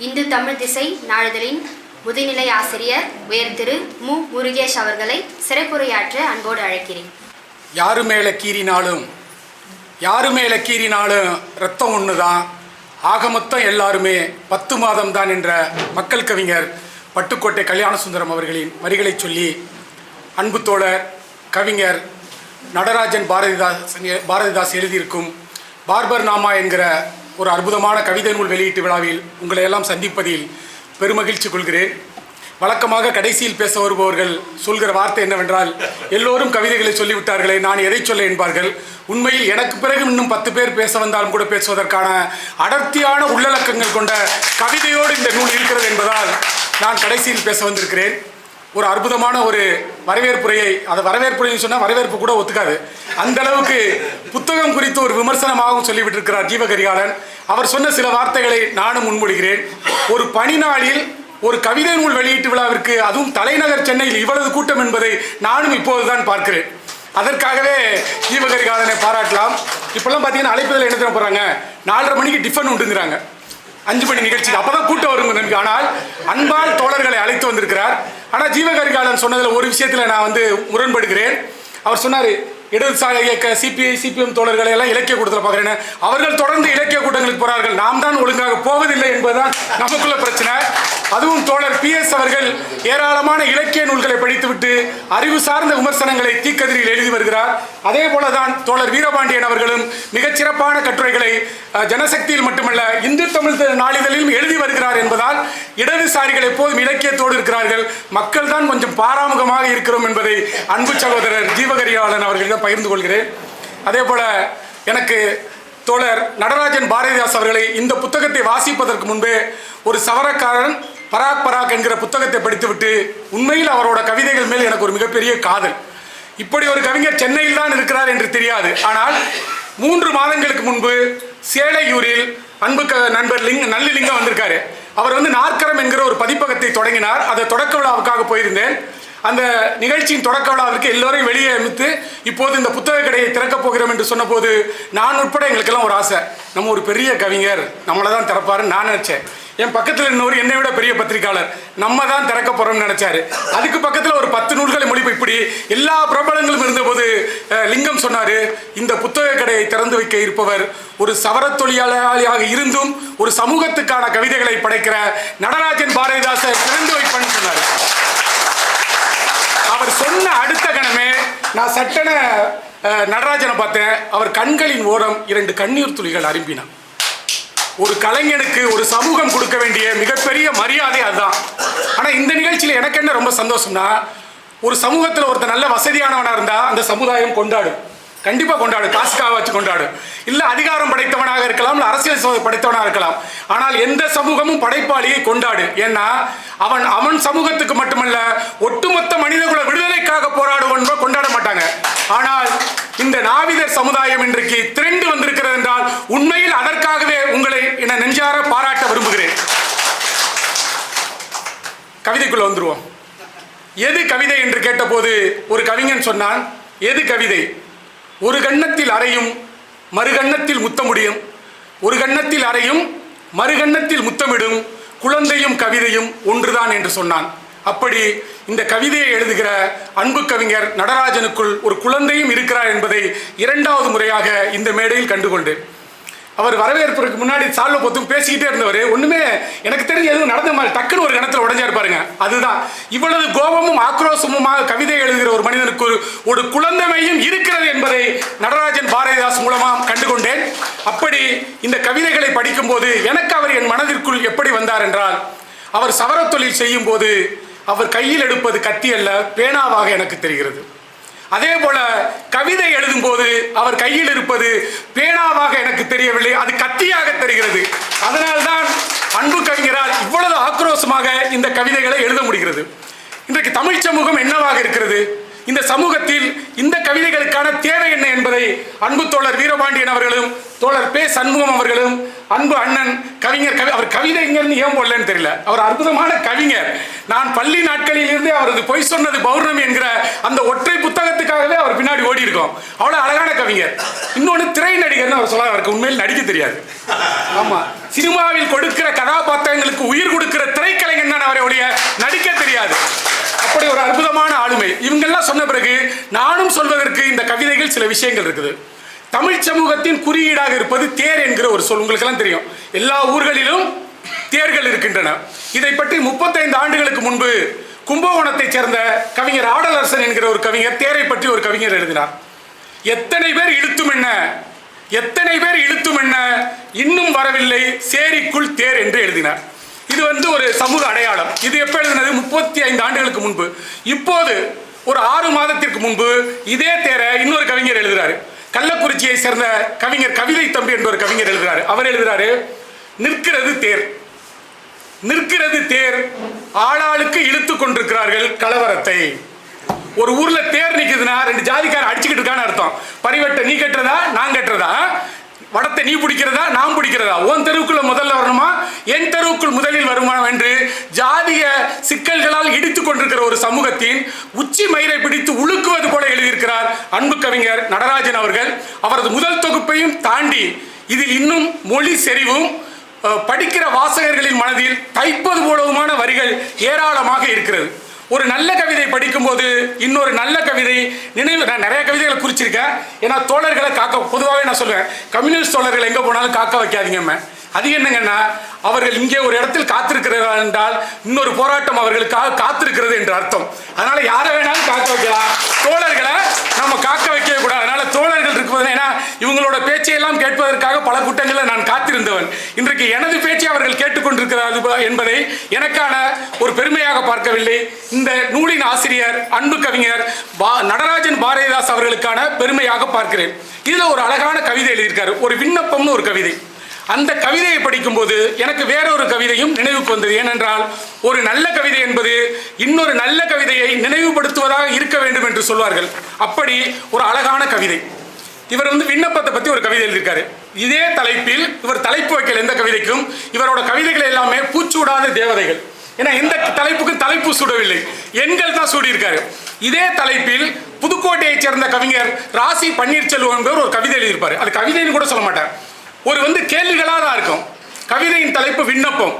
இந்து தமிழ் திசை நாளிதழின் முதுநிலை ஆசிரியர் உயர் திரு மு. முருகேஷ் அவர்களை சிறப்புரையாற்ற அன்போடு அழைக்கிறேன். யாரு மேலே கீறினாலும் யாரு மேலே கீறினாலும் ரத்தம் ஒன்று தான் ஆக மொத்தம் எல்லாருமே பத்து மாதம் தான் என்ற மக்கள் கவிஞர் பட்டுக்கோட்டை கல்யாணசுந்தரம் அவர்களின் வரிகளை சொல்லி அன்பு தோழர் கவிஞர் நடராஜன் பாரதிதாஸ் பாரதிதாஸ் எழுதியிருக்கும் பார்பர் நாமா என்கிற ஒரு அற்புதமான கவிதை நூல் வெளியீட்டு விழாவில் உங்களை எல்லாம் சந்திப்பதில் பெருமகிழ்ச்சி கொள்கிறேன். வழக்கமாக கடைசியில் பேச வருபவர்கள் சொல்கிற வார்த்தை என்னவென்றால் எல்லோரும் கவிதைகளை சொல்லிவிட்டார்களே நான் எதை சொல்ல என்பார்கள். உண்மையில் எனக்கு பிறகு இன்னும் பத்து பேர் பேச வந்தாலும் கூட பேசுவதற்கான அடர்த்தியான உள்ளடக்கங்கள் கொண்ட கவிதையோடு இந்த நூல் இருக்கிறது என்பதால் நான் கடைசியில் பேச வந்திருக்கிறேன். ஒரு அற்புதமான ஒரு வரவேற்புரையை அதை வரவேற்புரைன்னு சொன்னால் வரவேற்பு கூட ஒத்துக்காது. அந்த அளவுக்கு புத்தகம் குறித்து ஒரு விமர்சனமாகவும் சொல்லிவிட்டிருக்கிறார் ஜீவகரிகாலன் அவர் சொன்ன சில வார்த்தைகளை நானும் முன்மொழிகிறேன். ஒரு பனி நாளில் ஒரு கவிதை நூல் வெளியீட்டு விழாவிற்கு அதுவும் தலைநகர் சென்னையில் இவ்வளவு கூட்டம் என்பதை நானும் இப்போதுதான் பார்க்கிறேன். அதற்காகவே ஜீவகரிகாலனை பாராட்டலாம். இப்பெல்லாம் பார்த்தீங்கன்னா அழைப்பதில் என்ன போகிறாங்க நாலரை மணிக்கு டிஃபன் உண்டுங்கிறாங்க. அஞ்சு மணி நிகழ்ச்சிக்கு அப்பதான் கூட்டம் வரும் எனக்கு ஆனால் அன்பால் தோழர்களை அழைத்து வந்திருக்கிறார். ஆனால் ஜீவகரிகாலன் சொன்னதில் ஒரு விஷயத்தில் நான் வந்து முரண்படுகிறேன். அவர் சொன்னார் இடதுசாரி இயக்க சிபிஐ சிபிஎம் தோழர்களை எல்லாம் இலக்கிய கூட்டத்தில் பார்க்குறேன் அவர்கள் தொடர்ந்து இலக்கிய கூட்டங்களுக்கு போகிறார்கள் நாம் தான் ஒழுங்காக போவதில்லை என்பதுதான் நமக்குள்ள பிரச்சனை. அதுவும் தோழர் பி எஸ் அவர்கள் ஏராளமான இலக்கிய நூல்களை படித்துவிட்டு அறிவு சார்ந்த விமர்சனங்களை தீக்கதிரில் எழுதி வருகிறார். அதே போலதான் தோழர் வீரபாண்டியன் அவர்களும் மிகச்சிறப்பான கட்டுரைகளை ஜனசக்தியில் மட்டுமல்ல இந்து தமிழ் நாளிதழிலும் எழுதி வருகிறார் என்பதால் இடதுசாரிகள் எப்போதும் இலக்கியத்தோடு இருக்கிறார்கள். மக்கள் தான் கொஞ்சம் பாராமுகமாக இருக்கிறோம் என்பதை அன்பு சகோதரர் ஜீவகரியாளன் அவர்களிடம் பகிர்ந்து கொள்கிறேன் அதே போல எனக்கு தோழர் நடராஜன் பாரதிதாஸ் அவர்களை இந்த புத்தகத்தை வாசிப்பதற்கு முன்பே ஒரு சவரக்காரன் பராக் பராக் என்கிற புத்தகத்தை படித்துவிட்டு உண்மையில் அவரோட கவிதைகள் மேல் எனக்கு ஒரு மிகப்பெரிய காதல். இப்படி ஒரு கவிஞர் சென்னையில் தான் இருக்கிறார் என்று தெரியாது. ஆனால் மூன்று மாதங்களுக்கு முன்பு சேலையூரில் அன்பு க- நண்பர் லிங் நல்லிலிங்கம் வந்திருக்காரு. அவர் வந்து நாற்கரம் என்கிற ஒரு பதிப்பகத்தை தொடங்கினார். அதை தொடக்க விழாவுக்காக போயிருந்தேன். அந்த நிகழ்ச்சியின் தொடக்க விழாவிற்கு எல்லோரையும் வெளியே அமைத்து இப்போது இந்த புத்தக கடையை திறக்கப் போகிறோம் என்று சொன்னபோது நான் உட்பட எங்களுக்கெல்லாம் ஒரு ஆசை. நம்ம ஒரு பெரிய கவிஞர் நம்மளை தான் திறப்பாருன்னு நான் நினச்சேன். என் பக்கத்தில் இன்னொரு என்னை விட பெரிய பத்திரிக்கையாளர் நம்ம தான் திறக்க போகிறோம்னு நினைச்சாரு. அதுக்கு பக்கத்தில் ஒரு பத்து நூல்களை மொழிபெய் இப்படி எல்லா பிரபலங்களும் இருந்தபோது அஹ், லிங்கம் சொன்னார் இந்த புத்தக கடையை திறந்து வைக்க இருப்பவர் ஒரு சவர தொழிலாளியாக இருந்தும் ஒரு சமூகத்துக்கான கவிதைகளை படைக்கிற நடராஜன் பாரதிதாசை திறந்து வைப்பேன்னு சொன்னார். சொன்ன அடுத்த கணமே நான் சட்டென நடராஜனை பார்த்தேன். அவர் கண்களின் ஓரம் இரண்டு கண்ணீர் துளிகள் அரும்பினான். ஒரு கலைஞனுக்கு ஒரு சமூகம் கொடுக்க வேண்டிய மிகப்பெரிய மரியாதை அதுதான். ஆனால் இந்த நிகழ்ச்சியில் எனக்கு என்ன ரொம்ப சந்தோஷம்னா ஒரு சமூகத்தில் ஒருத்தர் நல்ல வசதியானவனாக இருந்தால் அந்த சமுதாயம் கொண்டாடும். கண்டிப்பாக கொண்டாடும் காசுக்காக வச்சு கொண்டாடும் இல்லை அதிகாரம் படைத்தவனாக இருக்கலாம் இல்லை அரசியல் படைத்தவனாக இருக்கலாம். ஆனால் எந்த சமூகமும் படைப்பாளியை கொண்டாடு. ஏன்னா அவன் அவன் சமூகத்துக்கு மட்டுமல்ல ஒட்டுமொத்த மனிதகுல விடுதலைக்காக போராடுவன் கொண்டாட மாட்டாங்க. ஆனால் இந்த நாவிதர் சமுதாயம் இன்றைக்கு திரண்டு வந்திருக்கிறது என்றால் உண்மையில் அதற்காகவே உங்களை என நெஞ்சார பாராட்ட விரும்புகிறேன். கவிதைக்குள்ள வந்துருவோம். எது கவிதை என்று கேட்டபோது ஒரு கவிஞன் சொன்னான் எது கவிதை? ஒரு கன்னத்தில் அறையும் மறுகண்ணத்தில் முத்தமுடியும் ஒரு கன்னத்தில் அறையும் மறுகண்ணத்தில் முத்தமிடும். குழந்தையும் கவிதையும் ஒன்றுதான் என்று சொன்னான். அப்படி இந்த கவிதையை எழுதுகிற அன்பு கவிஞர் நடராஜனுக்குள் ஒரு குழந்தையும் இருக்கிறார் என்பதை இரண்டாவது முறையாக இந்த மேடையில் கண்டுகொண்டேன். அவர் வரவேற்புக்கு முன்னாடி சால்வ பொத்தும் பேசிக்கிட்டே இருந்தவர். ஒன்றுமே எனக்கு தெரிஞ்சு எதுவும் நடந்த மாதிரி டக்குன்னு ஒரு கணத்தில் உடஞ்சா இருப்பாருங்க அதுதான். இவ்வளவு கோபமும் ஆக்ரோஷமுமாக கவிதை எழுதுகிற ஒரு மனிதனுக்கு ஒரு ஒரு குழந்தைமையும் இருக்கிறது என்பதை நடராஜன் பாரதிதாஸ் மூலமாக கண்டுகொண்டேன். அப்படி இந்த கவிதைகளை படிக்கும்போது எனக்கு அவர் என் மனதிற்குள் எப்படி வந்தார் என்றால் அவர் சவரத் தொழில் செய்யும் போது அவர் கையில் எடுப்பது கத்தி அல்ல பேனாவாக எனக்கு தெரிகிறது. அதே போல கவிதை எழுதும் போது அவர் கையில் இருப்பது பேனாவாக எனக்கு தெரியவில்லை அது கத்தியாக தெரிகிறது. அதனால்தான் அன்பு கவிஞரால் இவ்வளவு ஆக்ரோஷமாக இந்த கவிதைகளை எழுத முடிகிறது. இன்றைக்கு தமிழ் சமூகம் என்னவாக இருக்கிறது? இந்த சமூகத்தில் இந்த கவிதைகளுக்கான தேவை என்ன என்பதை அன்பு தோழர் வீரபாண்டியன் அவர்களும் தோழர் பே சண்முகம் அவர்களும் அன்பு அண்ணன் கவிஞர் கவி அவர் கவிதைங்கன்னு ஏன் போடலன்னு தெரியல. அவர் அற்புதமான கவிஞர். நான் பள்ளி நாட்களில் இருந்தே அவரது பொய் சொன்னது பௌர்ணமி என்கிற அந்த ஒற்றை புத்தகத்துக்காகவே அவர் பின்னாடி ஓடி இருக்கோம் அவ்வளவு அழகான கவிஞர். இன்னொன்று திரை நடிகர்னு அவர் சொல்ல அவருக்கு உண்மையில் நடிக்க தெரியாது. ஆமா. சினிமாவில் கொடுக்கிற கதாபாத்திரங்களுக்கு உயிர் கொடுக்கிற திரைக்கலைஞன் தான் அவரை ஒழிய நடிக்க தெரியாது. அப்படி ஒரு அற்புதமான ஆளுமை. இவங்கெல்லாம் சொன்ன பிறகு நானும் சொல்வதற்கு இந்த கவிதைகள் சில விஷயங்கள் இருக்குது. தமிழ் சமூகத்தின் குறியீடாக இருப்பது தேர் என்கிற ஒரு சொல். உங்களுக்கெல்லாம் தெரியும். எல்லா ஊர்களிலும் தேர்கள் இருக்கின்றன. இதை பற்றி முப்பத்தைந்து ஆண்டுகளுக்கு முன்பு கும்பகோணத்தைச் சேர்ந்த கவிஞர் ஆடலரசன் என்கிற ஒரு கவிஞர் தேரை பற்றி ஒரு கவிஞர் எழுதினார். எத்தனை பேர் இழுத்தும் என்ன? எத்தனை பேர் இழுத்தும் என்ன? இன்னும் வரவில்லை. சேரிக்குள் தேர் என்று எழுதினார். இது வந்து ஒரு சமூக அடையாளம். இது எப்போ எழுதினது? முப்பத்தி ஐந்து ஆண்டுகளுக்கு முன்பு. இப்போது ஒரு ஆறு மாதத்திற்கு முன்பு இதே தேரை இன்னொரு கவிஞர் எழுதுறாரு. கள்ளக்குறிச்சியை சேர்ந்த கவிஞர் கவிதை தம்பி என்ற ஒரு கவிஞர் எழுதுறாரு. அவர் எழுதுறாரு நிற்கிறது தேர். நிற்கிறது தேர். ஆளாளுக்கு இழுத்து கொண்டிருக்கிறார்கள் கலவரத்தை. ஒரு ஊர்ல தேர் நிக்குதுன்னா ரெண்டு ஜாதிக்காரன் அடிச்சுக்கிட்டு இருக்கான்னு அர்த்தம். பரிவட்ட நீ கட்டுறதா நான் கட்டுறதா வடத்தை நீ பிடிக்கிறதா நாம் பிடிக்கிறதா? உன் தெருவுக்குள்ள முதல்ல வரணுமா? என் தெருவுக்குள் முதலில் வருமா என்று ஜாதிய சிக்கல்களால் இடித்துக் கொண்டிருக்கிற ஒரு சமூகத்தின் உச்சி மயிரை பிடித்து உழுக்குவது போல எழுதியிருக்கிறார் அன்பு கவிஞர் நடராஜன் அவர்கள். அவரது முதல் தொகுப்பையும் தாண்டி இதில் இன்னும் மொழி செறிவும் படிக்கிற வாசகர்களின் மனதில் தைப்பது போலவுமான வரிகள் ஏராளமாக இருக்கிறது. ஒரு நல்ல கவிதை படிக்கும்போது இன்னொரு நல்ல கவிதை நினைவு நான் நிறைய கவிதைகளை குறிச்சிருக்கேன். ஏன்னா தோழர்களை காக்க பொதுவாகவே நான் சொல்லுவேன். கம்யூனிஸ்ட் தோழர்கள் எங்கே போனாலும் காக்க வைக்காதீங்கம்மா. அது என்னங்கன்னா அவர்கள் இங்கே ஒரு இடத்தில் காத்திருக்கிறார்கள் என்றால் இன்னொரு போராட்டம் அவர்களுக்காக காத்திருக்கிறது என்று அர்த்தம். அதனால யாரை வேணாலும் காக்க வைக்கலாம். தோழர்களை நம்ம காக்க வைக்கவே கூடாது. அதனால தோழர்கள் இருக்கும்போது ஏன்னா இவங்களோட பேச்சையெல்லாம் கேட்பதற்காக பல கூட்டங்களில் நான் காத்திருந்தவன். இன்றைக்கு எனது பேச்சை அவர்கள் கேட்டுக்கொண்டு கேட்டுக்கொண்டிருக்கிறார்கள் என்பதை எனக்கான ஒரு பெருமையாக பார்க்கவில்லை. இந்த நூலின் ஆசிரியர் அன்பு கவிஞர் பா நடராஜன் பாரதிதாஸ் அவர்களுக்கான பெருமையாக பார்க்கிறேன். இதில் ஒரு அழகான கவிதை எழுதியிருக்காரு. ஒரு விண்ணப்பம்னு ஒரு கவிதை. அந்த கவிதையை படிக்கும்போது எனக்கு வேற ஒரு கவிதையும் நினைவுக்கு வந்தது. ஏனென்றால் ஒரு நல்ல கவிதை என்பது இன்னொரு நல்ல கவிதையை நினைவுபடுத்துவதாக இருக்க வேண்டும் என்று சொல்வார்கள். அப்படி ஒரு அழகான கவிதை. இவர் வந்து விண்ணப்பத்தை பற்றி ஒரு கவிதை எழுதியிருக்காரு. இதே தலைப்பில் இவர் தலைப்பு வைக்கல எந்த கவிதைக்கும் இவரோட கவிதைகள் எல்லாமே பூச்சூடாத தேவதைகள். ஏன்னா எந்த தலைப்புக்கும் தலைப்பு சூடவில்லை. எண்கள் தான் சூடியிருக்காரு. இதே தலைப்பில் புதுக்கோட்டையைச் சேர்ந்த கவிஞர் ராசி பன்னீர்செல்வம் என்பவர் ஒரு கவிதை எழுதியிருப்பார். அது கவிதைன்னு கூட சொல்ல மாட்டார். ஒரு வந்து கேள்விகளாக தான் இருக்கும். கவிதையின் தலைப்பு விண்ணப்பம்.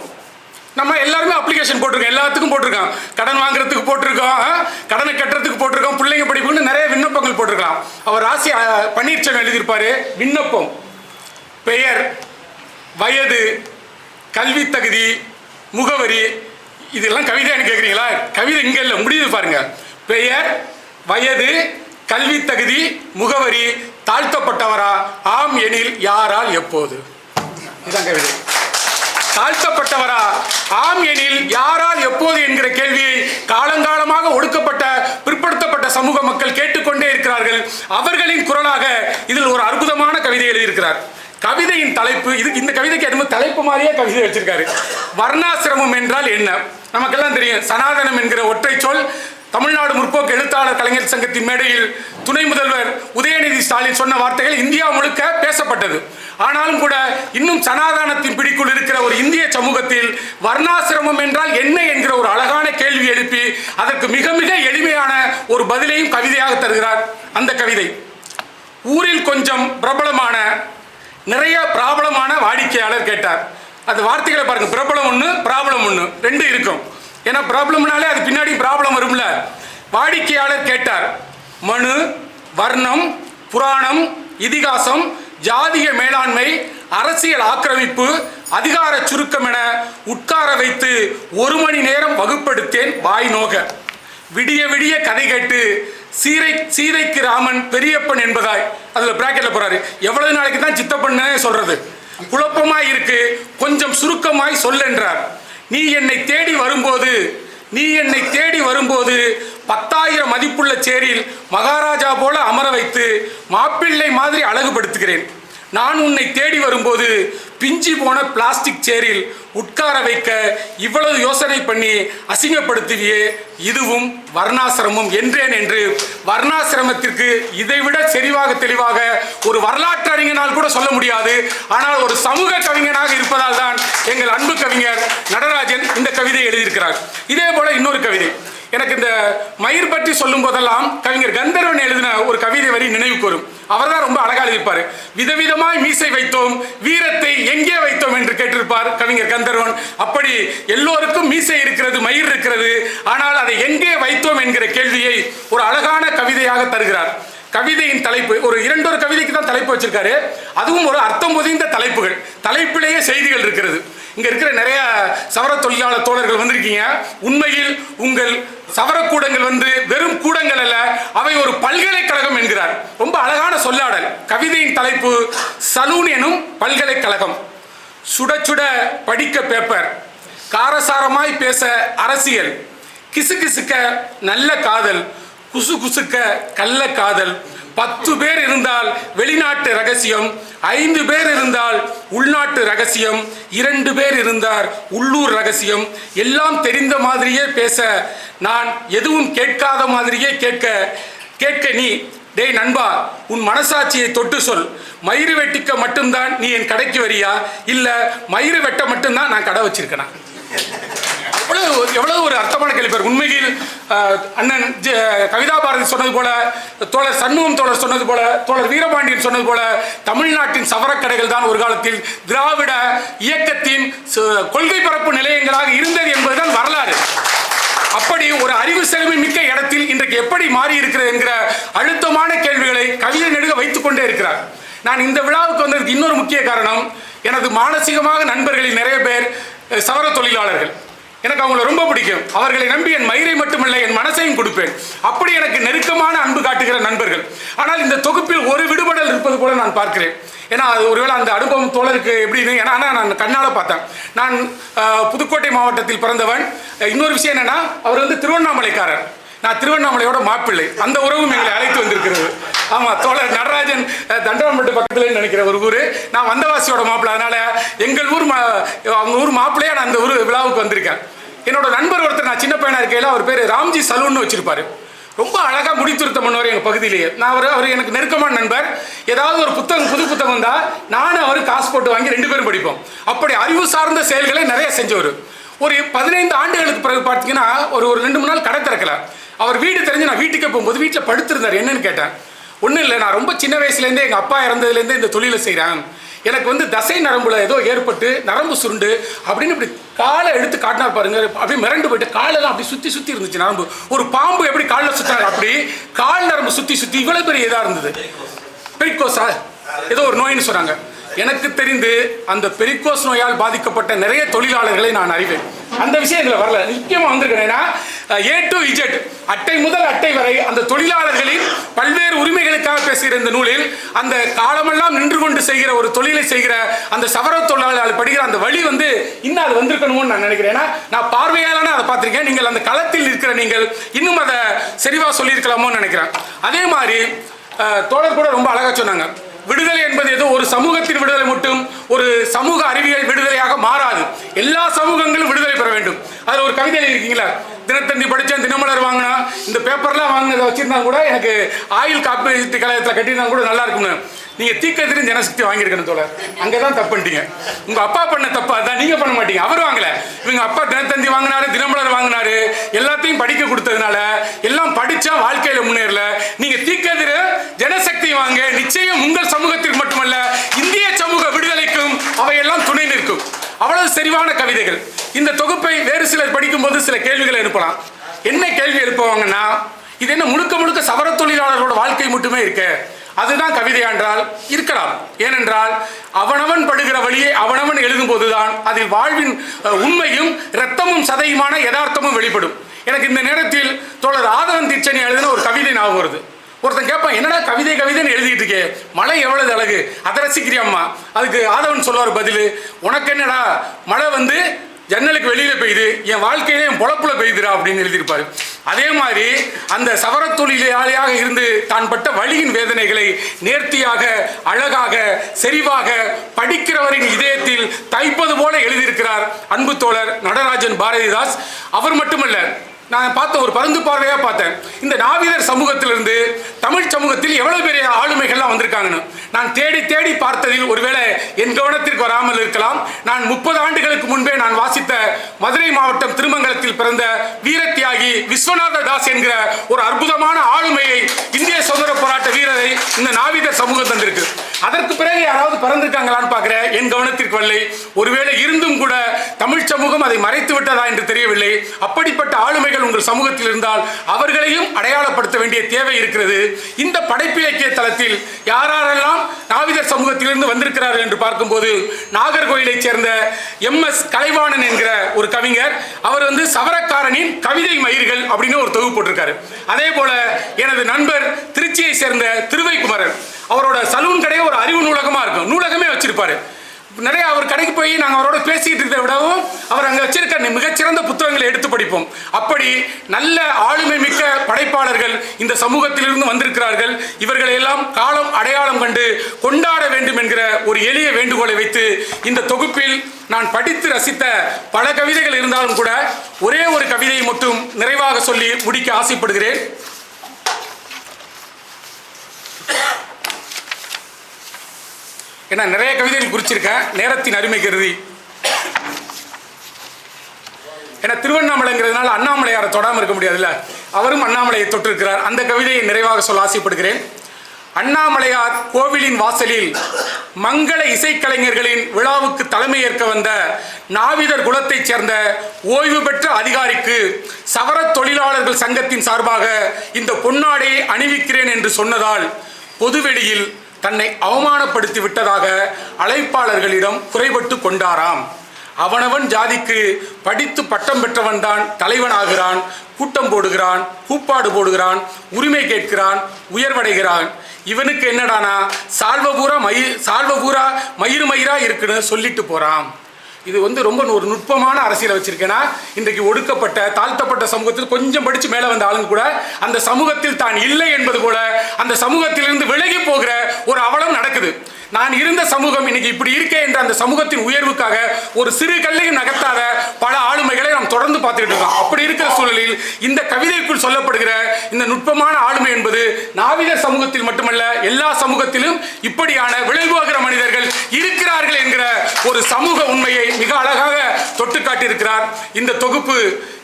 நம்ம எல்லாருமே அப்ளிகேஷன் போட்டிருக்கோம். எல்லாத்துக்கும் போட்டிருக்கோம். கடன் வாங்குறதுக்கு போட்டிருக்கோம். கடனை கட்டுறதுக்கு போட்டிருக்கோம். பிள்ளைங்க படிப்புன்னு நிறைய விண்ணப்பங்கள் போட்டிருக்கலாம். அவர் ராசி அ, பன்னீர்செல்வம் எழுதியிருப்பாரு. விண்ணப்பம். பெயர் வயது கல்வி தகுதி முகவரி. இதெல்லாம் கவிதைன்னு கேட்குறீங்களா? கவிதை இங்கே இல்லை. முடியுது பாருங்க. பெயர் வயது கல்வி தகுதி முகவரி. தாழ்த்தப்பட்டவரா? ஆம் எனில் யாரால் எப்போது? இதுதான் கவிதை. தாழ்த்தப்பட்டவரா? ஆம் எனில் யாரால் எப்போது என்கிற கேள்வியை காலங்காலமாக ஒடுக்கப்பட்ட பிற்படுத்தப்பட்ட சமூக மக்கள் கேட்டுக்கொண்டே இருக்கிறார்கள். அவர்களின் குரலாக இதில் ஒரு அற்புதமான கவிதை எழுதியிருக்கிறார். கவிதையின் தலைப்பு இது இந்த கவிதைக்கு என்னமோ தலைப்பு மாதிரியே கவிதை வச்சிருக்காரு. வர்ணாசிரமம் என்றால் என்ன? நமக்கெல்லாம் தெரியும் சனாதனம் என்கிற ஒற்றை சொல் தமிழ்நாடு முற்போக்கு எழுத்தாளர் கலைஞர் சங்கத்தின் மேடையில் துணை முதல்வர் உதயநிதி ஸ்டாலின் சொன்ன வார்த்தைகள் இந்தியா முழுக்க பேசப்பட்டது. ஆனாலும் கூட இன்னும் சனாதானத்தின் பிடிக்குள் இருக்கிற ஒரு இந்திய சமூகத்தில் வர்ணாசிரமம் என்றால் என்ன என்கிற ஒரு அழகான கேள்வி எழுப்பி அதற்கு மிக மிக எளிமையான ஒரு பதிலையும் கவிதையாக தருகிறார் அந்த கவிதை. ஊரில் கொஞ்சம் பிரபலமான நிறைய பிராபலமான வாடிக்கையாளர் கேட்டார். அந்த வார்த்தைகளை பாருங்க. பிரபலம் ஒன்று பிராபலம் ஒன்று ரெண்டு இருக்கும். ஏன்னா ப்ராப்ளம்னாலே அது பின்னாடி ப்ராப்ளம் வரும்ல. வாடிக்கையாளர் கேட்டார் மனு வர்ணம் புராணம் இதிகாசம் ஜாதிய மேலாண்மை அரசியல் ஆக்கிரமிப்பு அதிகார சுருக்கம் என உட்கார வைத்து ஒரு மணி நேரம் வகுப்படுத்தேன் வாய் நோக. விடிய விடிய கதை கேட்டு சீரை சீதைக்கு ராமன் பெரியப்பன் என்பதாய் அதில் பிராக்கெட்டில் போகிறாரு எவ்வளவு நாளைக்கு தான் சித்தப்பன்னு சொல்கிறது குழப்பமாய் இருக்கு. கொஞ்சம் சுருக்கமாய் சொல்லென்றார். நீ என்னை தேடி வரும்போது நீ என்னை தேடி வரும்போது பத்தாயிரம் மதிப்புள்ள சேரில் மகாராஜா போல அமர வைத்து மாப்பிள்ளை மாதிரி அழகுபடுத்துகிறேன். நான் உன்னை தேடி வரும்போது பிஞ்சி போன பிளாஸ்டிக் சேரில் உட்கார வைக்க இவ்வளவு யோசனை பண்ணி அசிங்கப்படுத்துவியே இதுவும் வர்ணாசிரமம் என்றேன் என்று வர்ணாசிரமத்திற்கு இதைவிட செறிவாக தெளிவாக ஒரு வரலாற்று அறிஞனால் கூட சொல்ல முடியாது. ஆனால் ஒரு சமூக கவிஞனாக இருப்பதால் தான் எங்கள் அன்பு கவிஞர் நடராஜன் இந்த கவிதையை எழுதியிருக்கிறார். இதே போல இன்னொரு கவிதை. எனக்கு இந்த மயிர் பற்றி சொல்லும் போதெல்லாம் கவிஞர் கந்தர்வன் எழுதின ஒரு கவிதை வரி நினைவுக்கு வரும் அவர் தான் ரொம்ப அழகா எழுதியிருப்பார் விதவிதமாய் மீசை வைத்தோம் வீரத்தை எங்கே வைத்தோம் என்று கேட்டிருப்பார் கவிஞர் கந்தர்வன். அப்படி எல்லோருக்கும் மீசை இருக்கிறது மயிர் இருக்கிறது. ஆனால் அதை எங்கே வைத்தோம் என்கிற கேள்வியை ஒரு அழகான கவிதையாக தருகிறார். கவிதையின் தலைப்பு ஒரு இரண்டொரு கவிதைக்கு தான் தலைப்பு வச்சிருக்காரு. அதுவும் ஒரு அர்த்தம் புதிந்த தலைப்புகள். தலைப்பிலேயே செய்திகள் இருக்கிறது. இங்க இருக்கிற நிறைய சவர தொழிலாளர் தோழர்கள் வந்திருக்கீங்க. உண்மையில் உங்கள் சவரக்கூடங்கள் வந்து வெறும் கூடங்கள் அல்ல அவை ஒரு பல்கலைக்கழகம் என்கிறார். ரொம்ப அழகான சொல்லாடல். கவிதையின் தலைப்பு சலூன் எனும் பல்கலைக்கழகம். சுட சுட படிக்க பேப்பர் காரசாரமாய் பேச அரசியல். கிசுகிசுக்க நல்ல காதல். குசு குசுக்க கள்ள காதல். பத்து பேர் இருந்தால் வெளிநாட்டு ரகசியம் ஐந்து பேர் இருந்தால் உள்நாட்டு ரகசியம் இரண்டு பேர் இருந்தார் உள்ளூர் ரகசியம். எல்லாம் தெரிந்த மாதிரியே பேச நான் எதுவும் கேட்காத மாதிரியே கேட்க கேட்க நீ டேய் நண்பா உன் மனசாட்சியை தொட்டு சொல். மயிறு வெட்டிக்க மட்டும்தான் நீ என் கடைக்கு வரியா? இல்லை மயிறு வெட்ட மட்டும்தான் நான் கடை வச்சிருக்கேனா? எவ்வளவு எவ்வளவு ஒரு அர்த்தமான கேள்வி பேர். உண்மையில் அண்ணன் ஜெ- கவிதா பாரதி சொன்னது போல தோழர் சண்முகம் தோழர் சொன்னது போல தோழர் வீரபாண்டியன் சொன்னது போல தமிழ்நாட்டின் சவரக்கடைகள் தான் ஒரு காலத்தில் திராவிட இயக்கத்தின் சு- கொள்கை பரப்பு நிலையங்களாக இருந்தது என்பதுதான் வரலாறு. அப்படி ஒரு அறிவு செலவு மிக்க இடத்தில் இன்றைக்கு எப்படி மாறி இருக்கிறது என்கிற அழுத்தமான கேள்விகளை கவிதை நெடுக வைத்துக் கொண்டே இருக்கிறார். நான் இந்த விழாவுக்கு வந்ததுக்கு இன்னொரு முக்கிய காரணம் எனது மானசீகமாக நண்பர்களில் நிறைய பேர் சவர தொழிலாளர்கள். எனக்கு அவங்கள ரொம்ப பிடிக்கும். அவர்களை நம்பி என் மயிரை மட்டுமல்ல என் மனசையும் கொடுப்பேன். அப்படி எனக்கு நெருக்கமான அன்பு காட்டுகிற நண்பர்கள். ஆனால் இந்த தொகுப்பில் ஒரு விடுபடல் இருப்பது போல நான் பார்க்கிறேன். ஏன்னா அது ஒருவேளை அந்த அனுபவம் தோழருக்கு எப்படின்னு ஏன்னா ஆனால் நான் கண்ணால் பார்த்தேன். நான் புதுக்கோட்டை மாவட்டத்தில் பிறந்தவன். இன்னொரு விஷயம் என்னென்னா அவர் வந்து திருவண்ணாமலைக்காரர். நான் திருவண்ணாமலையோட மாப்பிள்ளை. அந்த உறவும் எங்களை அழைத்து வந்திருக்கிறது. ஆமா தோழர் நடராஜன் அஹ், தண்டராம்பட்டு பக்கத்துல நினைக்கிற ஒரு ஊர். நான் வந்தவாசியோட மாப்பிள அதனால எங்கள் ஊர் மா- அவங்க ஊர் மாப்பிள்ளையா நான் அந்த ஊர் விழாவுக்கு வந்திருக்கேன். என்னோட நண்பர் ஒருத்தர் நான் சின்ன பையனா இருக்கையில அவர் பேர் ராம்ஜி சலூன்னு வச்சிருப்பாரு. ரொம்ப அழகாக முடித்திருத்தம் பண்ணுவார் எங்கள் பகுதியிலேயே. நான் அவர் அவர் எனக்கு நெருக்கமான நண்பர். ஏதாவது ஒரு புத்தகம் புது புத்தகம் வந்தால் நானும் அவர் காசு போட்டு வாங்கி ரெண்டு பேரும் படிப்போம். அப்படி அறிவு சார்ந்த செயல்களை நிறைய செஞ்சவர். ஒரு பதினைந்து ஆண்டுகளுக்கு பிறகு பார்த்தீங்கன்னா ஒரு ஒரு ரெண்டு மூணு நாள் கடை திறக்கல. அவர் வீடு தெரிஞ்சு நான் வீட்டுக்கே போகும்போது வீட்டில் படுத்திருந்தார். என்னன்னு கேட்டேன். ஒன்றும் இல்லை நான் ரொம்ப சின்ன வயசுலேருந்தே எங்கள் அப்பா இறந்ததுலேருந்தே இந்த தொழிலை செய்கிறேன் எனக்கு வந்து தசை நரம்புல ஏதோ ஏற்பட்டு நரம்பு சுருண்டு அப்படின்னு இப்படி காலை எடுத்து காட்டினார் பாருங்க அப்படியே மிரண்டு போயிட்டு காலெல்லாம் அப்படி சுற்றி சுற்றி இருந்துச்சு நரம்பு. ஒரு பாம்பு எப்படி காலில் சுற்றாரு அப்படி கால் நரம்பு சுற்றி சுற்றி இவ்வளோ பெரிய இதாக இருந்தது. பெரிக்கோஸா ஏதோ ஒரு நோயின்னு சொன்னாங்க. எனக்கு தெரிந்து அந்த பெரிக்கோஸ் நோயால் பாதிக்கப்பட்ட நிறைய தொழிலாளர்களை நான் அறிவேன். அந்த விஷயம் இதில் வரல. முக்கியமாக வந்திருக்கிறேன்னா ஏ டு இஜெட் அட்டை முதல் அட்டை வரை அந்த தொழிலாளர்களின் பல்வேறு உரிமைகளுக்காக பேசுகிற இந்த நூலில் அந்த காலமெல்லாம் நின்று கொண்டு செய்கிற ஒரு தொழிலை செய்கிற அந்த சவர தொழிலாளர்கள் படுகிற அந்த வழி வந்து இன்னும் அது வந்திருக்கணும்னு நான் நினைக்கிறேன். ஏன்னா நான் பார்வையாளனா அதை பார்த்துருக்கேன். நீங்கள் அந்த களத்தில் இருக்கிற நீங்கள் இன்னும் அதை செறிவாக சொல்லியிருக்கலாமோன்னு நினைக்கிறேன். அதே மாதிரி தோழர் கூட ரொம்ப அழகாக சொன்னாங்க. விடுதலை என்பது ஏதோ ஒரு சமூகத்தின் விடுதலை மட்டும் ஒரு சமூக அறிவியல் விடுதலையாக மாறாது. எல்லா சமூகங்களும் விடுதலை பெற வேண்டும். அதில் ஒரு கவிதை இருக்கீங்களா தினத்தந்தி படித்தேன் தினமலர் வாங்கினா இந்த பேப்பர்லாம் வாங்கினதை வச்சுருந்தா கூட எனக்கு ஆயுள் காப்பீட்டு கழகத்தில் கட்டியிருந்தா கூட நல்லா இருக்கும்னு. நீங்கள் தீக்கத்திலும் ஜனசக்தி வாங்கியிருக்கணும் தோழர். அங்கதான் தப்பு பண்ணிட்டீங்க. உங்கள் அப்பா பண்ண தப்பு அதான் நீங்கள் பண்ண மாட்டீங்க. அவர் வாங்கல. இவங்க அப்பா தினத்தந்தி வாங்கினாரு தினமலர் வாங்கினாரு. எல்லாத்தையும் படிக்க கொடுத்ததுனால எல்லாம் படித்தா வாழ்க்கையில் முன்னேறல. நீங்கள் தீக்க ஜனசக்தி வாங்க நிச்சயம் உங்கள் சமூகத்திற்கு மட்டுமல்ல இந்திய சமூக விடுதலைக்கும் அவையெல்லாம் துணை நிற்கும் அவ்வளவு செறிவான கவிதைகள். இந்த தொகுப்பை வேறு சிலர் படிக்கும்போது சில கேள்விகளை எழுப்பலாம். என்ன கேள்வி எழுப்புவாங்கன்னா இது என்ன முழுக்க முழுக்க சவர தொழிலாளர்களோட வாழ்க்கை மட்டுமே இருக்கு. அதுதான் கவிதை என்றால் இருக்கலாம். ஏனென்றால் அவனவன் படுகிற வழியை அவனவன் எழுதும் போதுதான் அதில் வாழ்வின் உண்மையும் இரத்தமும் சதையுமான யதார்த்தமும் வெளிப்படும். எனக்கு இந்த நேரத்தில் தோழர் ஆதவன் தீட்சணி எழுதின ஒரு கவிதை ஞாபகம் வருது. ஒருத்தன் கேட்பான் என்னடா கவிதை கவிதைன்னு எழுதிட்டு இருக்கே? மழை எவ்வளவு அழகு? அதை ரசிக்கிறியாம்மா அதுக்கு ஆதவன் சொல்லுவார் பதில் உனக்கு என்னடா மழை வந்து ஜன்னலுக்கு வெளியில பெய்யுது என் வாழ்க்கையில என் பொழப்புல பெய்யுதுடா அப்படின்னு எழுதியிருப்பாரு. அதே மாதிரி அந்த சவரத் தொழிலாளியாக இருந்து தான் பட்ட வழியின் வேதனைகளை நேர்த்தியாக அழகாக செறிவாக படிக்கிறவரின் இதயத்தில் தைப்பது போல எழுதியிருக்கிறார் அன்பு தோழர் நடராஜன் பாரதிதாஸ். அவர் மட்டுமல்ல நான் பார்த்த ஒரு பருந்து பார்வையாக பார்த்தேன். இந்த நாவிதர் சமூகத்திலிருந்து தமிழ் சமூகத்தில் எவ்வளோ பெரிய ஆளுமைகள்லாம் வந்திருக்காங்கன்னு. நான் தேடி தேடி பார்த்ததில் ஒருவேளை என் கவனத்திற்கு வராமல் இருக்கலாம். நான் முப்பது ஆண்டுகளுக்கு முன்பே நான் வாசித்த மதுரை மாவட்டம் திருமங்கலத்தில் பிறந்த வீரத்தியாகி விஸ்வநாத தாஸ் என்கிற ஒரு அற்புதமான ஆளுமையை இந்திய சுதந்திர போராட்ட வீரரை இந்த நாவிதர் சமூகம் தந்திருக்கு. அதற்கு பிறகு யாராவது பறந்திருக்காங்களான்னு பார்க்குறேன் என் கவனத்திற்கு வரலை. ஒருவேளை இருந்தும் கூட தமிழ் சமூகம் அதை மறைத்து விட்டதா என்று தெரியவில்லை. அப்படிப்பட்ட ஆளுமைகள் உங்கள் சமூகத்தில் இருந்தால் அவர்களையும் அடையாளப்படுத்த வேண்டிய தேவை இருக்கிறது. இந்த படைப்பிலக்கிய தளத்தில் யாரெல்லாம் நாவிதர் சமூகத்திலிருந்து வந்திருக்கிறார்கள் என்று பார்க்கும்போது நாகர்கோயிலைச் சேர்ந்த எம். எஸ். கலைவாணன் என்கிற ஒரு கவிஞர் அவர் வந்து சவரக்காரனின் கவிதை மயிர்கள் அப்படின்னு ஒரு தொகுப்பு போட்டிருக்காரு. அதே போல எனது நண்பர் திருச்சியை சேர்ந்த திருவைக்குமரன். அவரோட சலூன் கடையே ஒரு அறிவு நூலகமாக இருக்கும். நூலகமே வச்சிருப்பாரு. நிறைய அவர் கடைக்கு போய் நாங்கள் அவரோட பேசிக்கிட்டு இருக்கிறத விடவும் அவர் அங்கே வச்சிருக்க மிகச்சிறந்த புத்தகங்களை எடுத்து படிப்போம். அப்படி நல்ல ஆளுமை மிக்க படைப்பாளர்கள் இந்த சமூகத்திலிருந்து வந்திருக்கிறார்கள். இவர்களை எல்லாம் காலம் அடையாளம் கண்டு கொண்டாட வேண்டும் என்கிற ஒரு எளிய வேண்டுகோளை வைத்து இந்த தொகுப்பில் நான் படித்து ரசித்த பல கவிதைகள் இருந்தாலும் கூட ஒரே ஒரு கவிதையை மட்டும் நிறைவாக சொல்லி முடிக்க ஆசைப்படுகிறேன். ஏன்னா நிறைய கவிதைகள் குறிச்சிருக்கேன் நேரத்தின் அருமை கருதி. ஏன்னா திருவண்ணாமலைங்கிறதுனால அண்ணாமலையாரை தொடாமல் இருக்க முடியாதுல்ல? அவரும் அண்ணாமலையை தொட்டிருக்கிறார். அந்த கவிதையை நிறைவாக சொல்ல ஆசைப்படுகிறேன். அண்ணாமலையார் கோவிலின் வாசலில் மங்கள இசைக்கலைஞர்களின் விழாவுக்கு தலைமையேற்க வந்த நாவிதர் குலத்தைச் சேர்ந்த ஓய்வு பெற்ற அதிகாரிக்கு சவரத் தொழிலாளர்கள் சங்கத்தின் சார்பாக இந்த பொன்னாடையை அணிவிக்கிறேன் என்று சொன்னதால் பொதுவெளியில் தன்னை அவமானப்படுத்தி விட்டதாக அழைப்பாளர்களிடம் குறைபட்டு கொண்டாராம். அவனவன் ஜாதிக்கு படித்து பட்டம் பெற்றவன்தான் தலைவனாகிறான் கூட்டம் போடுகிறான் கூப்பாடு போடுகிறான் உரிமை கேட்கிறான் உயர்வடைகிறான். இவனுக்கு என்னடானா சால்வபூரா மயி சால்வபூரா மயிறு மயிரா இருக்குன்னு சொல்லிட்டு போறான். இது வந்து ரொம்ப ஒரு நுட்பமான அரசியலை வச்சிருக்கேன்னா இன்றைக்கு ஒடுக்கப்பட்ட தாழ்த்தப்பட்ட சமூகத்தில் கொஞ்சம் படிச்சு மேலே வந்த ஆளுங்க கூட அந்த சமூகத்தில் தான் இல்லை என்பது போல அந்த சமூகத்திலிருந்து விலகி போகிற ஒரு அவலம் நடக்குது. நான் இருந்த சமூகம் இன்னைக்கு இப்படி இருக்கே என்ற அந்த சமூகத்தின் உயர்வுக்காக ஒரு சிறு கல்லையும் நகர்த்தாத பல ஆளுமைகளை நாம் தொடர்ந்து பார்த்துக்கிட்டு இருக்கோம். அப்படி இருக்கிற சூழலில் இந்த கவிதைக்குள் சொல்லப்படுகிற இந்த நுட்பமான ஆளுமை என்பது நாவிதர் சமூகத்தில் மட்டுமல்ல எல்லா சமூகத்திலும் இப்படியான விளைவாகிற மனிதர்கள் இருக்கிறார்கள் என்கிற ஒரு சமூக உண்மையை மிக அழகாக தொட்டு காட்டியிருக்கிறார். இந்த தொகுப்பு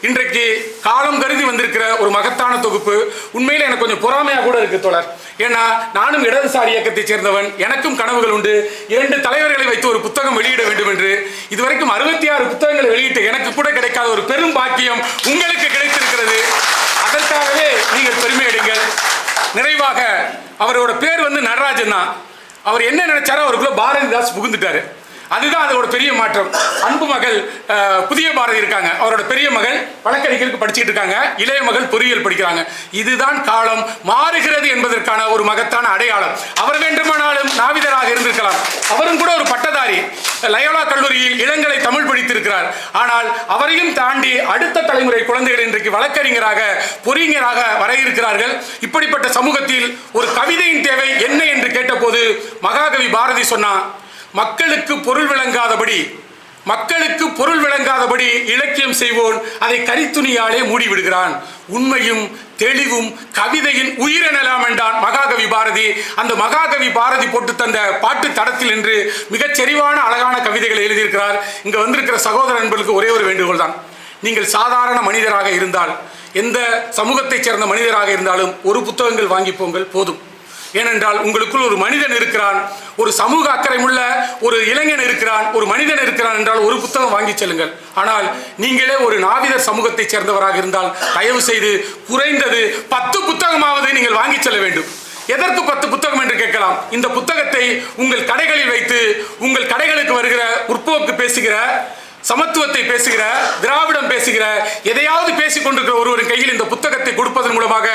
இன்றைக்கு காலம் கருதி வந்திருக்கிற ஒரு மகத்தான தொகுப்பு. உண்மையில் எனக்கு கொஞ்சம் பொறாமையாக கூட இருக்கு தோழர். ஏன்னா நானும் இடதுசாரி இயக்கத்தைச் சேர்ந்தவன். எனக்கும் கனவுகள் உண்டு. இரண்டு தலைவர்களை வைத்து ஒரு புத்தகம் வெளியிட வேண்டும் என்று. இதுவரைக்கும் அறுபத்தி ஆறு புத்தகங்களை வெளியிட்டு எனக்கு கூட கிடைக்காத ஒரு பெரும் பாக்கியம் உங்களுக்கு கிடைத்திருக்கிறது. அதற்காகவே நீங்கள் பெருமை அடைங்கள். நிறைவாக அவரோட பேர் வந்து நடராஜன் தான். அவர் என்ன நினைச்சாரோ அவருக்குள்ள பாரதிதாஸ் புகுந்துட்டாரு. அதுதான் அதோட பெரிய மாற்றம். அன்பு மகள் புதிய பாரதி இருக்காங்க. அவரோட பெரிய மகள் வழக்கறிஞருக்கு படிச்சுட்டு இருக்காங்க. இளைய மகள் பொறியியல் படிக்கிறாங்க. இதுதான் காலம் மாறுகிறது என்பதற்கான ஒரு மகத்தான அடையாளம். அவர் வேண்டுமானாலும் நாவிதராக இருந்திருக்கலாம். அவரும் கூட ஒரு பட்டதாரி. லயோலா கல்லூரியில் இளங்கலை தமிழ் படித்திருக்கிறார். ஆனால் அவரையும் தாண்டி அடுத்த தலைமுறை குழந்தைகள் இன்றைக்கு வழக்கறிஞராக பொறியியராக வர இருக்கிறார்கள் இப்படிப்பட்ட சமூகத்தில் ஒரு கவிதையின் தேவை என்ன என்று கேட்டபோது மகாகவி பாரதி சொன்னார் மக்களுக்கு பொருள் விளங்காதபடி மக்களுக்கு பொருள் விளங்காதபடி இலக்கியம் செய்வோன் அதை கரித்துணியாலே மூடிவிடுகிறான் உண்மையும் தெளிவும் கவிதையின் உயிரெனலாம் என்றான் மகாகவி பாரதி. அந்த மகாகவி பாரதி போட்டு தந்த பாட்டு தடத்தில் என்று மிகச் செறிவான அழகான கவிதைகளை எழுதியிருக்கிறார். இங்கே வந்திருக்கிற சகோதர நண்பர்களுக்கு ஒரே ஒரு வேண்டுகோள் தான். நீங்கள் சாதாரண மனிதராக இருந்தால் எந்த சமூகத்தைச் சேர்ந்த மனிதராக இருந்தாலும் ஒரு புத்தகங்கள் வாங்கி போங்கள் போதும். ஏனென்றால் உங்களுக்குள் ஒரு மனிதன் இருக்கிறான் ஒரு சமூக அக்கறையுள்ள ஒரு இளைஞன் இருக்கிறான் ஒரு மனிதன் இருக்கிறான் என்றால் ஒரு புத்தகம் வாங்கி செல்லுங்கள். ஆனால் நீங்களே ஒரு நாவிதர் சமூகத்தைச் சேர்ந்தவராக இருந்தால் தயவு செய்து குறைந்தது பத்து புத்தகமாவது நீங்கள் வாங்கி செல்ல வேண்டும். எதற்கு பத்து புத்தகம் என்று கேட்கலாம்? இந்த புத்தகத்தை உங்கள் கடைகளில் வைத்து உங்கள் கடைகளுக்கு வருகிற முற்போக்கு பேசுகிற சமத்துவத்தை பேசுகிற திராவிடம் பேசுகிற எதையாவது பேசிக் கொண்டிருக்கிற ஒருவரின் கையில் இந்த புத்தகத்தை கொடுப்பதன் மூலமாக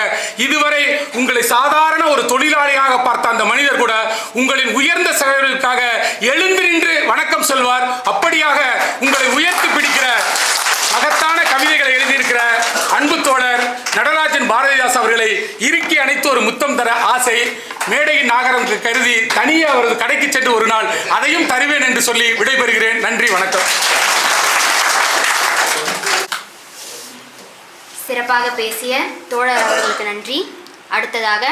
இதுவரை உங்களை சாதாரண ஒரு தொழிலாளியாக பார்த்த அந்த மனிதர் கூட உங்களின் உயர்ந்த செயல்களுக்காக எழுந்து நின்று வணக்கம் சொல்வார். அப்படியாக உங்களை உயர்த்தி பிடிக்கிற மகத்தான கவிதைகளை எழுதியிருக்கிற அன்பு தோழர் அவர்களை இறுக்கி அணைத்து ஒரு முத்தம் தர ஆசை மேடையின் நாகரம் கருதி தனியே அவரது கடைக்கு சென்று ஒரு நாள் அதையும் தருவேன் என்று சொல்லி விடைபெறுகிறேன். நன்றி வணக்கம். சிறப்பாக பேசிய தோழர் அவர்களுக்கு நன்றி. அடுத்ததாக